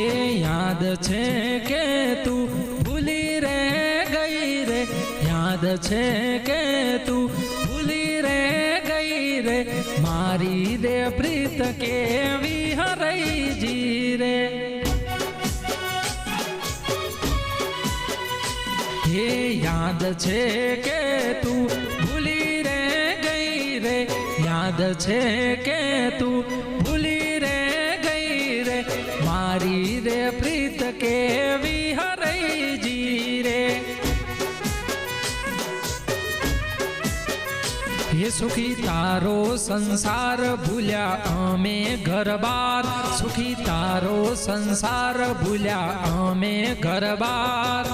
હે યાદ છે કે તું ભૂલી રે ગઈ રે યાદ છે કે તું ભૂલી રે ગઈ રે મારી દે પ્રીત કેવી હરઈ જી રે હે યાદ છે કે તું ભૂલી રે ગઈ રે યાદ છે કે તું પ્રીત કેવી હરઈ જી રે હે સુખી તારો સંસાર ભૂલ્યા અમે ઘર બાર સુખી તારો સંસાર ભૂલ્યા અમે ઘર બાર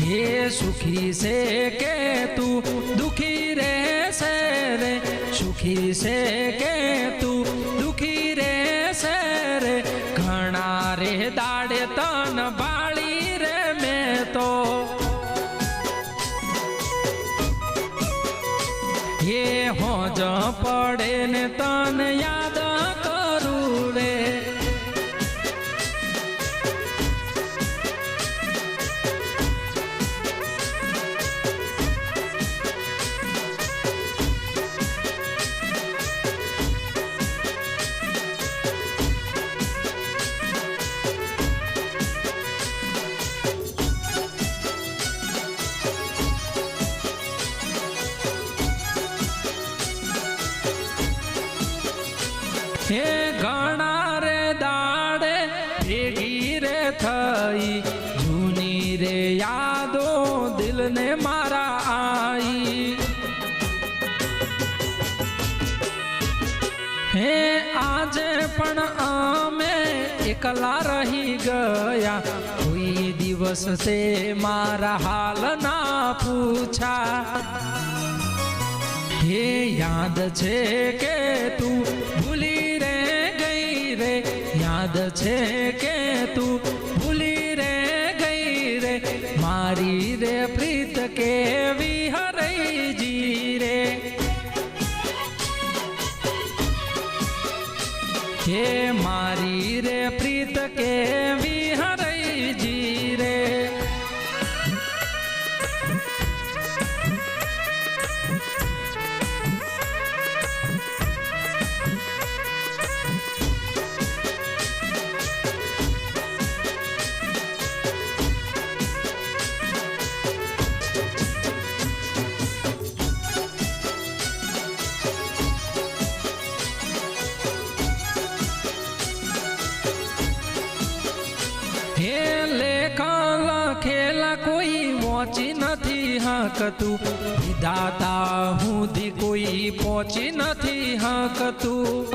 હે સુખી છે કે તું દુખી રે છે રે સુખી છે કે હે હોજ પડે ને તન યાદ હે ઘણા રે દાડે ભેગી રે થઈ. જૂની રે યાદો દિલને મારા આઈ. હે આજે પણ અમે એકલા રહી ગયા. કોઈ દિવસ તે મારા હાલ ના પૂછા. હે યાદ છે કે તું છે કે તું ભૂલી રે, ગઈ રે? મારી રે પ્રીત કેવી હરઈ જી રે? હે મારી રે પ્રીત કેવી હરઈ જી રે? લખેલા કોઈ પહોંચી નથી હાકતું. વિધાતા હુંધી કોઈ પહોંચી નથી હાકતું.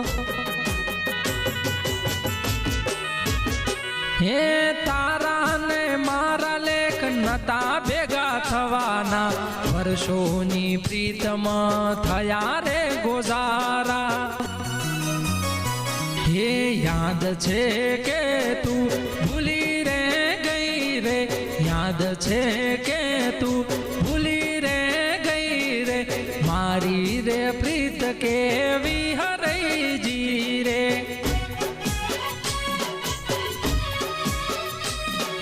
હે તારા ને મારા લેખ નતા ભેગા થવાના. વર્ષોની પ્રીતમાં થયા રે ગોઝારા. હે યાદ છે કે તું યાદ છે કે તું ભૂલી રે, ગઈ રે, મારી રે પ્રીત કેવી હરઈ જી રે.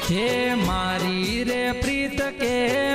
હે મારી રે પ્રીત હરઈ